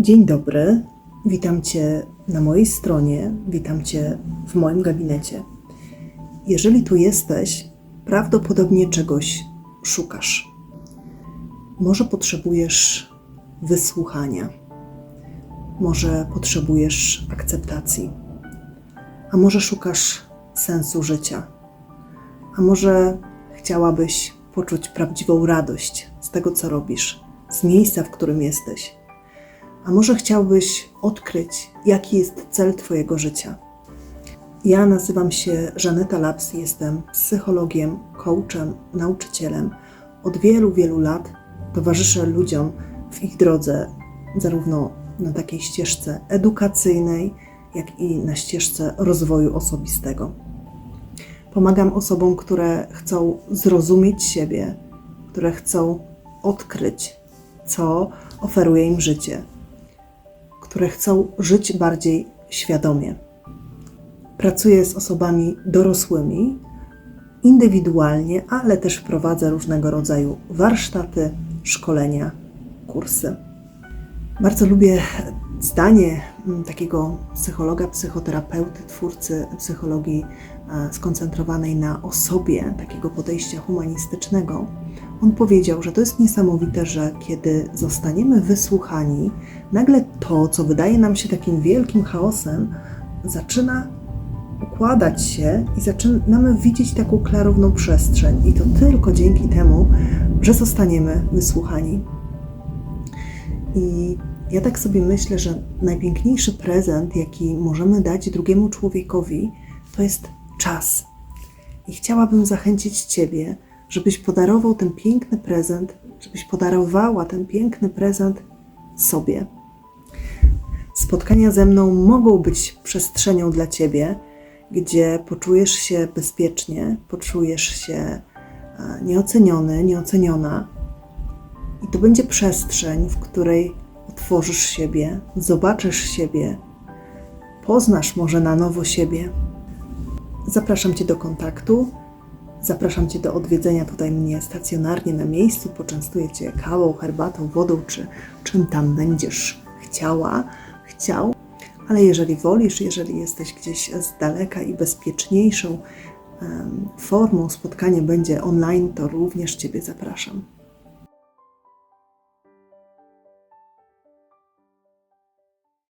Dzień dobry, witam Cię na mojej stronie, witam Cię w moim gabinecie. Jeżeli tu jesteś, prawdopodobnie czegoś szukasz. Może potrzebujesz wysłuchania, może potrzebujesz akceptacji, a może szukasz sensu życia, a może chciałabyś poczuć prawdziwą radość z tego, co robisz, z miejsca, w którym jesteś. A może chciałbyś odkryć, jaki jest cel Twojego życia? Ja nazywam się Żaneta Laps, jestem psychologiem, coachem, nauczycielem. Od wielu, wielu lat towarzyszę ludziom w ich drodze, zarówno na takiej ścieżce edukacyjnej, jak i na ścieżce rozwoju osobistego. Pomagam osobom, które chcą zrozumieć siebie, które chcą odkryć, co oferuje im życie, które chcą żyć bardziej świadomie. Pracuję z osobami dorosłymi, indywidualnie, ale też wprowadzę różnego rodzaju warsztaty, szkolenia, kursy. Bardzo lubię zdanie mm, takiego psychologa, psychoterapeuty, twórcy psychologii e, skoncentrowanej na osobie, takiego podejścia humanistycznego. On powiedział, że to jest niesamowite, że kiedy zostaniemy wysłuchani, nagle to, co wydaje nam się takim wielkim chaosem, zaczyna układać się i zaczynamy widzieć taką klarowną przestrzeń. I to tylko dzięki temu, że zostaniemy wysłuchani. I ja tak sobie myślę, że najpiękniejszy prezent, jaki możemy dać drugiemu człowiekowi, to jest czas. I chciałabym zachęcić Ciebie, żebyś podarował ten piękny prezent, żebyś podarowała ten piękny prezent sobie. Spotkania ze mną mogą być przestrzenią dla Ciebie, gdzie poczujesz się bezpiecznie, poczujesz się e, nieoceniony, nieoceniona. I to będzie przestrzeń, w której otworzysz siebie, zobaczysz siebie, poznasz może na nowo siebie. Zapraszam Cię do kontaktu. Zapraszam Cię do odwiedzenia tutaj mnie stacjonarnie na miejscu. Poczęstuję Cię kawą, herbatą, wodą, czy czym tam będziesz chciała, chciał. Ale jeżeli wolisz, jeżeli jesteś gdzieś z daleka i bezpieczniejszą formą spotkanie będzie online, to również Ciebie zapraszam.